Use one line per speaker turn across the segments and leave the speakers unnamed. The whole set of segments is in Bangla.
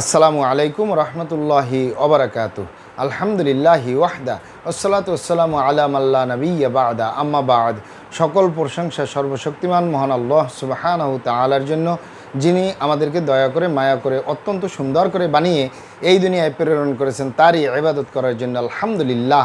আসসালামু আলাইকুম রহমতুল্লাহি ওবরাকাত আলহামদুলিল্লাহি ওয়াহদা আসসালাত আসসালামু আলাম আল্লাহ নবীয়া বাদা। আম্মা বাদ, সকল প্রশংসা সর্বশক্তিমান মহান আল্লাহ সুবাহানাহু তালার জন্য, যিনি আমাদেরকে দয়া করে, মায়া করে, অত্যন্ত সুন্দর করে বানিয়ে এই দুনিয়ায় প্রেরণ করেছেন, তারই ইবাদত করার জন্য আলহামদুলিল্লাহ।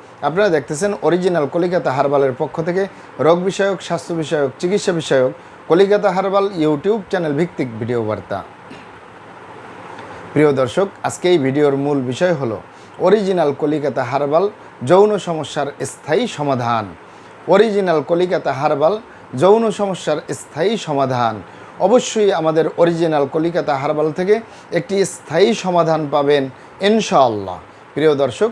আপনারা দেখতেছেন অরিজিনাল কলিকাতা হারবালের পক্ষ থেকে রোগ বিষয়ক, স্বাস্থ্য বিষয়ক, চিকিৎসা বিষয়ক কলিকাতা হারবাল ইউটিউব চ্যানেল ভিত্তিক ভিডিও বার্তা। প্রিয় দর্শক, আজকে এই ভিডিওর মূল বিষয় হলো অরিজিনাল কলিকাতা হারবাল যৌন সমস্যার স্থায়ী সমাধান। অরিজিনাল কলিকাতা হারবাল যৌন সমস্যার স্থায়ী সমাধান। অবশ্যই আমাদের অরিজিনাল কলিকাতা হারবাল থেকে একটি স্থায়ী সমাধান পাবেন, ইনশাআল্লাহ। প্রিয় দর্শক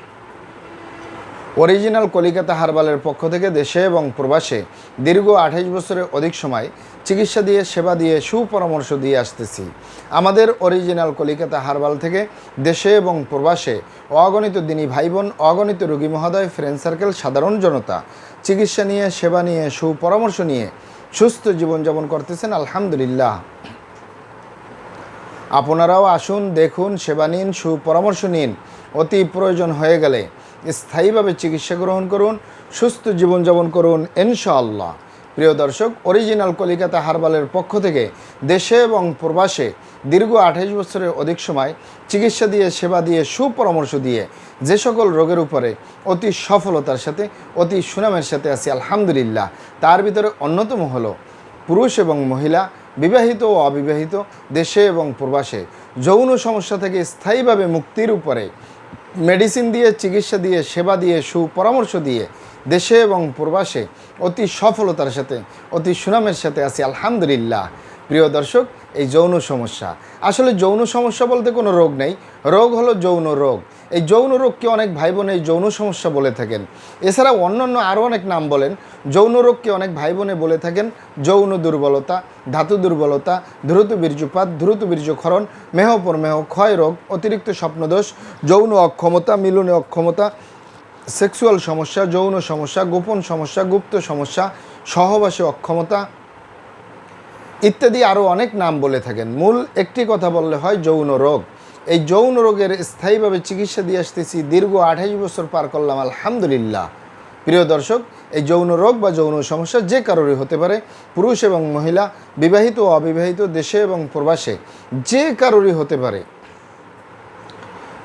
অরিজিনাল কলিকাতা হারবালের পক্ষ থেকে দেশে এবং প্রবাসে দীর্ঘ আঠাইশ বছরের অধিক সময় চিকিৎসা দিয়ে, সেবা দিয়ে, সুপরামর্শ দিয়ে আসতেছি। আমাদের অরিজিনাল কলিকাতা হারবাল থেকে দেশে এবং প্রবাসে অগণিত দিনী ভাই বোন অগণিত রোগী মহোদয় ফ্রেন্ড সার্কেল সাধারণ জনতা চিকিৎসা নিয়ে, সেবা নিয়ে, সুপরামর্শ নিয়ে সুস্থ জীবনযাপন করতেছেন, আলহামদুলিল্লাহ। আপনারাও আসুন, দেখুন, সেবা নিন, সুপরামর্শ নিন। অতি প্রয়োজন হয়ে গেলে স্থায়ীভাবে চিকিৎসা গ্রহণ করুন, সুস্থ জীবনযাপন করুন, ইনশাআল্লাহ। প্রিয় দর্শক, অরিজিনাল কলিকাতা হারবালের পক্ষ থেকে দেশে এবং প্রবাসে দীর্ঘ আঠাইশ বছরের অধিক সময় চিকিৎসা দিয়ে, সেবা দিয়ে, সুপরামর্শ দিয়ে যে সকল রোগের উপরে অতি সফলতার সাথে, অতি সুনামের সাথে আছি, আলহামদুলিল্লাহ। তার ভিতরে অন্যতম হলো পুরুষ এবং মহিলা, বিবাহিত ও অবিবাহিত, দেশে এবং প্রবাসে যৌন সমস্যা থেকে স্থায়ীভাবে মুক্তির উপরে মেডিসিন দিয়ে, চিকিৎসা দিয়ে, সেবা দিয়ে, সুপরামর্শ দিয়ে দেশে এবং প্রবাসে অতি সফলতার সাথে, অতি সুনামের সাথে আছি। আলহামদুলিল্লাহ। প্রিয় দর্শক, এই যৌন সমস্যা। আসলে যৌন সমস্যা বলতে কোনো রোগ নেই। রোগ হলো যৌন রোগ। এই যৌন রোগকে অনেক ভাই বোন যৌন সমস্যা বলে থাকেন। এছাড়া অন্যান্য আরও অনেক নাম বলেন। যৌন রোগকে অনেক ভাই বোনে বলে থাকেন। যৌন দুর্বলতা, ধাতু দুর্বলতা, দ্রুত বীর্যপাত, দ্রুত বীর্যক্ষরণ মেহপর মেহ ক্ষয় রোগ, অতিরিক্ত স্বপ্নদোষ, যৌন অক্ষমতা, মিলনে অক্ষমতা, সেক্সুয়াল সমস্যা, যৌন সমস্যা, গোপন সমস্যা, গুপ্ত সমস্যা, সহবাসে অক্ষমতা ইত্যাদি আরও অনেক নাম বলে থাকেন। মূল একটি কথা বললে হয় যৌন রোগ। এই যৌন রোগের স্থায়ীভাবে চিকিৎসা দিয়ে আসতেছি, দীর্ঘ আঠাইশ বছর পার করলাম, আলহামদুলিল্লাহ। প্রিয় দর্শক, এই যৌন রোগ বা যৌন সমস্যা যে কারোরই হতে পারে, পুরুষ এবং মহিলা, বিবাহিত ও অবিবাহিত, দেশে এবং প্রবাসে, যে কারোরই হতে পারে।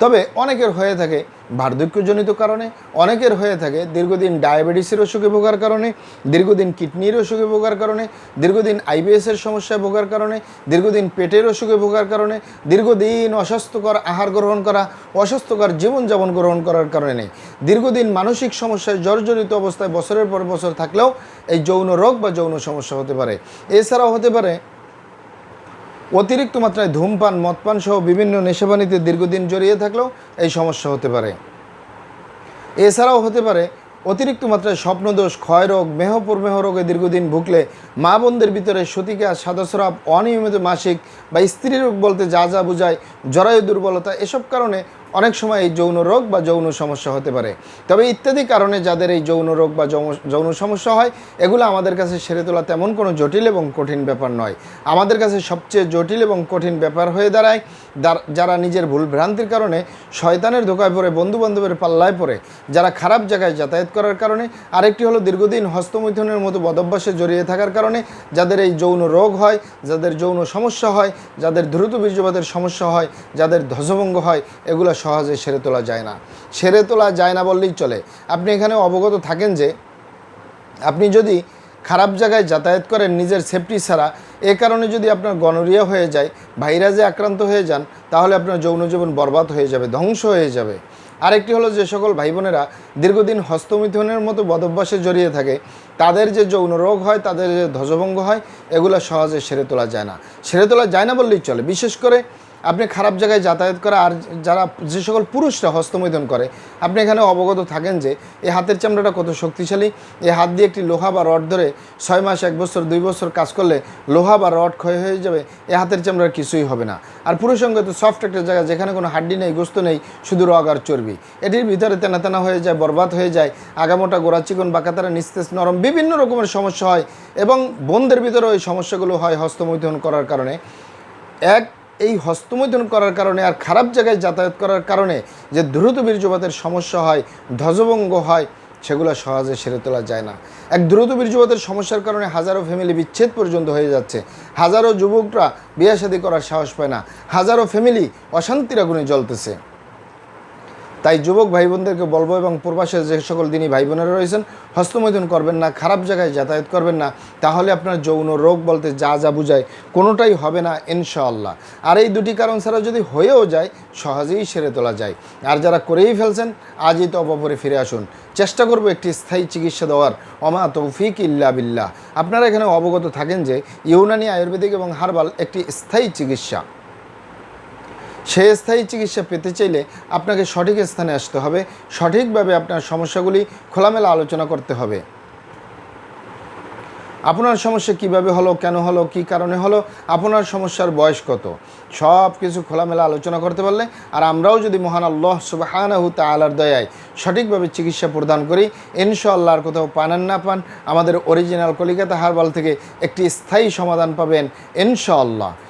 তবে অনেকের হয়ে থাকে বার্ধক্যজনিত কারণে, অনেকের হয়ে থাকে দীর্ঘদিন ডায়াবেটিসের অসুখে ভোগার কারণে, দীর্ঘদিন কিডনির অসুখে ভোগার কারণে, দীর্ঘদিন আইবিএসের সমস্যায় ভোগার কারণে, দীর্ঘদিন পেটের অসুখে ভোগার কারণে, দীর্ঘদিন অস্বাস্থ্যকর আহার গ্রহণ করা, অস্বাস্থ্যকর জীবনযাপন গ্রহণ করার কারণে, দীর্ঘদিন মানসিক সমস্যায় জর্জরিত অবস্থায় বছরের পর বছর থাকলেও এই যৌন রোগ বা যৌন সমস্যা হতে পারে। এছাড়াও হতে পারে অতিরিক্ত মাত্রায় ধূমপান, মদপান সহ বিভিন্ন নেশাবানিতে দীর্ঘদিন জড়িয়ে থাকলেও এই সমস্যা হতে পারে। এছাড়াও হতে পারে, অতিরিক্ত মাত্রায় স্বপ্নদোষ, ক্ষয়রোগ, মেহ রোগে দীর্ঘদিন ভুগলে মা বোনদের ভিতরে সতিকা সাদাস্রাব অনিয়মিত মাসিক বা স্ত্রী রোগ বলতে যা যা বোঝায়, জরায়ু দুর্বলতা, এসব কারণে অনেক সময় এই যৌন রোগ বা যৌন সমস্যা হতে পারে। তবে ইত্যাদি কারণে যাদের এই যৌন রোগ বা যৌন- সমস্যা হয়, এগুলো আমাদের কাছে সেরে তোলা তেমন কোনো জটিল এবং কঠিন ব্যাপার নয়। আমাদের কাছে সবচেয়ে জটিল এবং কঠিন ব্যাপার হয়ে দাঁড়ায় যারা নিজের ভুল ভ্রান্তির কারণে শয়তানের ধোকায় পড়ে বন্ধু বান্ধবের পাল্লায় পড়ে, যারা খারাপ জায়গায় যাতায়াত করার কারণে, আরেকটি হলো দীর্ঘদিন হস্তমৈথুনের মতো বদভ্যাসে জড়িয়ে থাকার কারণে, যাদের এই যৌন রোগ হয়, যাদের যৌন সমস্যা হয়, যাদের দ্রুত বীর্যপাতের সমস্যা হয়, যাদের ধ্বজভঙ্গ হয়, এগুলো সহজে সেরে তোলা যায় না। সেরে তোলা যায় না বললেই চলে। আপনি এখানে অবগত থাকেন যে, আপনি যদি খারাপ জায়গায় যাতায়াত করেন নিজের সেফটি ছাড়া, এ কারণে যদি আপনার গনোরিয়া হয়ে যায় ভাইরাসে আক্রান্ত হয়ে যান, তাহলে আপনার যৌন জীবন বরবাদ হয়ে যাবে, ধ্বংস হয়ে যাবে। আরেকটি হলো যে সকল ভাই বোনেরা দীর্ঘদিন হস্তমিথুনের মতো বদভ্যাসে জড়িয়ে থাকে, তাদের যে যৌন রোগ হয়, তাদের যে ধ্বজভঙ্গ হয়, এগুলো সহজে সেরে তোলা যায় না। সেরে তোলা যায় না বললেই চলে। বিশেষ করে আপনি খারাপ জায়গায় যাতায়াত করা আর যারা যে সকল পুরুষরা হস্তমৈথুন করে, আপনি এখানে অবগত থাকেন যে এই হাতের চামড়াটা কত শক্তিশালী। এই হাত দিয়ে একটি লোহা বা রড ধরে ছয় মাস, এক বছর, দুই বছর কাজ করলে লোহা বা রড ক্ষয় হয়ে যাবে, এ হাতের চামড়ার কিছুই হবে না। আর পুরুষ অঙ্গ তো সফট একটা জায়গা যেখানে কোনো হাড্ডি নেই, গোস্ত নেই, শুধু রগ আর চর্বি। এটির ভিতরে তেনা তেনা হয়ে যায়, বরবাদ হয়ে যায়, আগামোটা গোড়া চিকন বাঁকাতারা নিস্তেজ, নরম বিভিন্ন রকমের সমস্যা হয় এবং বোনদের ভিতরে ওই সমস্যাগুলো হয় হস্তমৈথুন করার কারণে। এক এই হস্তমৈথুন করার কারণে আর খারাপ জায়গায় যাতায়াত করার কারণে যে দ্রুত বীর্যপাতের সমস্যা হয়, ধ্বজভঙ্গ হয়, সেগুলো সহজে সেরে তোলা যায় না। এক দ্রুত বীর্যপাতের সমস্যার কারণে হাজারো ফ্যামিলি বিচ্ছেদ পর্যন্ত হয়ে যাচ্ছে। হাজারো যুবকরা বিয়ে শাদী করার সাহস পায় না। হাজারো ফ্যামিলি অশান্তির আগুনে জ্বলতেছে। তাই যুবক ভাই বোনদেরকে বলব এবং প্রবাসের যে সকল দিনই ভাই বোনেরা রয়েছেন, হস্তমৈথুন করবেন না, খারাপ জায়গায় যাতায়াত করবেন না, তাহলে আপনার যৌন রোগ বলতে যা যা বুঝায় কোনোটাই হবে না ইনশাআল্লাহ। আর এই দুটি কারণ ছাড়া যদি হয়েও যায়, সহজেই সেরে তোলা যায়। আর যারা করেই ফেলছেন, আজই তো অপরে ফিরে আসুন। চেষ্টা করব একটি স্থায়ী চিকিৎসা দেওয়ার। অমা তৌফিক ইল্লা বিল্লাহ। আপনারা এখানে অবগত থাকেন যে ইউনানি আয়ুর্বেদিক এবং হার্বাল একটি স্থায়ী চিকিৎসা। সেই স্থায়ী চিকিৎসা পেতে চাইলে আপনাকে সঠিক স্থানে আসতে হবে। সঠিকভাবে আপনার সমস্যাগুলি খোলামেলা আলোচনা করতে হবে। আপনার সমস্যা কীভাবে হলো, কেন হলো, কি কারণে হলো, আপনার সমস্যার বয়স কত? সব কিছু খোলামেলা আলোচনা করতে পারলে আর আমরাও যদি মহান আল্লাহ সুবাহানাহু তালার দয়ায় সঠিকভাবে চিকিৎসা প্রদান করি, ইনশাআল্লাহ আর কোথাও পান আর না পান, আমাদের অরিজিনাল কলিকাতা হারবাল থেকে একটি স্থায়ী সমাধান পাবেন ইনশাআল্লাহ।